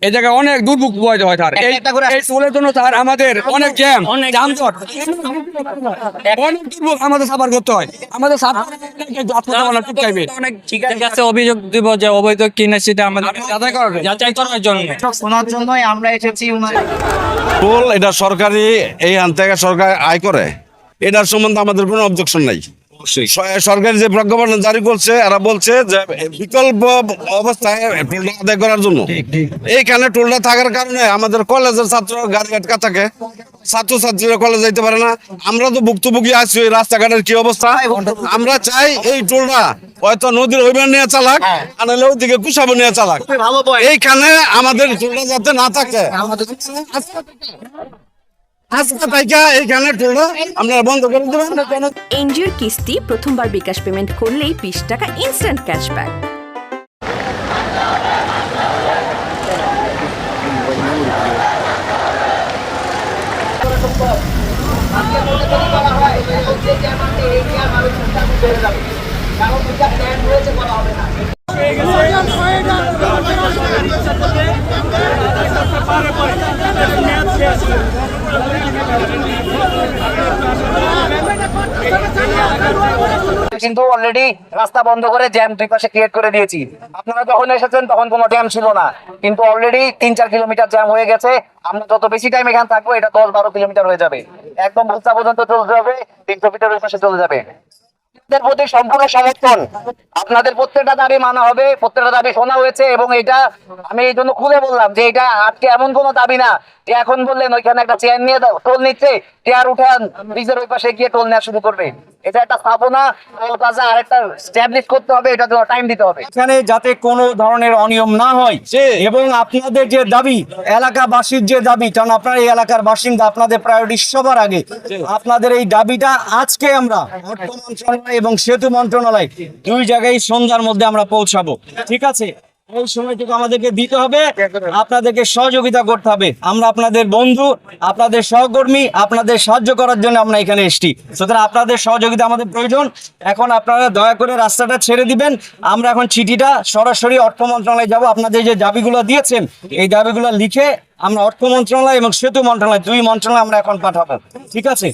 এই জায়গায় অনেক দুর্ভোগ হয় স্যার এই জন্য স্যার আমাদের অনেক জ্যাম অনেক- যানজট অনেক দুর্ভোগ আমাদের সাফার করতে হয়। আমাদের ঠিক আছে। অভিযোগ দিব যে অবৈধ কিনা সেটা আমাদের যাচাই করার জন্য। শোনার জন্যই আমরা এসেছি এটা সরকারি এই হান থেকে সরকার আয় করে। এটার সম্বন্ধে আমাদের কোনো অবজেকশন নাই। সরকার যে প্রজ্ঞাপন জারি করছে এরা বলছে যে বিকল্প অবস্থায় টোলটা আদায় করার জন্য। এইখানে টোলটা থাকার কারণে আমাদের কলেজের ছাত্র গাড়ি আটকা থাকে। ছাত্র ছাত্রীরা কলেজ যাইতে পারে না। আমরা তো ভুক্তভোগী আছি ওই রাস্তাঘাটের কি অবস্থা? আমরা চাই এই টোলটা হয়তো নদীর ওইবার নিয়ে চালাক আর নাহলে ওইদিকে কুসাবো নিয়ে চালাক। এইখানে আমাদের টোলটা যাতে না থাকে। আজকে তাইকা এইখানে টোলটা আপনারা বন্ধ করে দেবেন এনজিওর কিস্তি প্রথমবার বিকাশ পেমেন্ট করলেই বিশ টাকা ইনস্ট্যান্ট ক্যাশব্যাক কিন্তু অলরেডি রাস্তা বন্ধ করে জ্যাম দুই পাশে ক্রিয়েট করে দিয়েছি। আপনারা যখন এসেছেন তখন কোনো জ্যাম ছিল না। কিন্তু অলরেডি তিন চার কিলোমিটার জ্যাম হয়ে গেছে। আমরা যত বেশি টাইম এখানে থাকব, এটা দশ বারো কিলোমিটার হয়ে যাবে। একদম ভুলতা পর্যন্ত চলে যাবে তিনশো মিটার ওই পাশে চলে যাবে। আপনাদের প্রতি সম্পূর্ণ সমর্থন। আপনাদের প্রত্যেকটা দাবি মানা হবে, প্রত্যেকটা দাবি শোনা হয়েছে এবং এটা আমি এই জন্য খুলে বললাম যে এটা আজকে এমন কোনো দাবি না যে এখন বললেন ওইখানে একটা চেয়ার নিয়ে টোল নিচ্ছে চেয়ার উঠান ব্রিজের ওই পাশে গিয়ে টোল নেওয়া শুরু করবে। এটা একটা স্থাপনা টোল প্লাজা আর স্ট্যাবলিশ করতে হবে এটা জন্য টাইম দিতে হবে। এখানে যাতে কোনো ধরনের অনিয়ম না হয়। এবং আপনাদের যে দাবি এলাকাবাসীর যে দাবি কারণ আপনারা এই এলাকার বাসিন্দা আপনাদের প্রায়োরিটি সবার আগে। আপনাদের এই দাবিটা আজকে আমরা অর্থ মন্ত্রণালয় এবং সেতু মন্ত্রণালয় দুই জায়গায় সন্ধ্যার মধ্যে আমরা পৌঁছাবো। ঠিক আছে? এই সময়টুকু আমাদেরকে দিতে হবে। আপনাদেরকে সহযোগিতা করতে হবে। আমরা আপনাদের বন্ধু আপনাদের সহকর্মী আপনাদের সাহায্য করার জন্য আমরা এখানে এসেছি। সুতরাং আপনাদের সহযোগিতা আমাদের প্রয়োজন। এখন আপনারা দয়া করে রাস্তাটা ছেড়ে দিবেন। আমরা এখন চিঠিটা সরাসরি অর্থ মন্ত্রণালয়ে যাব। আপনাদের যে দাবিগুলো দিয়েছেন এই দাবিগুলো লিখে আমরা অর্থ মন্ত্রণালয় এবং সেতু মন্ত্রণালয় দুই মন্ত্রণালয় আমরা এখন পাঠাবো। ঠিক আছে?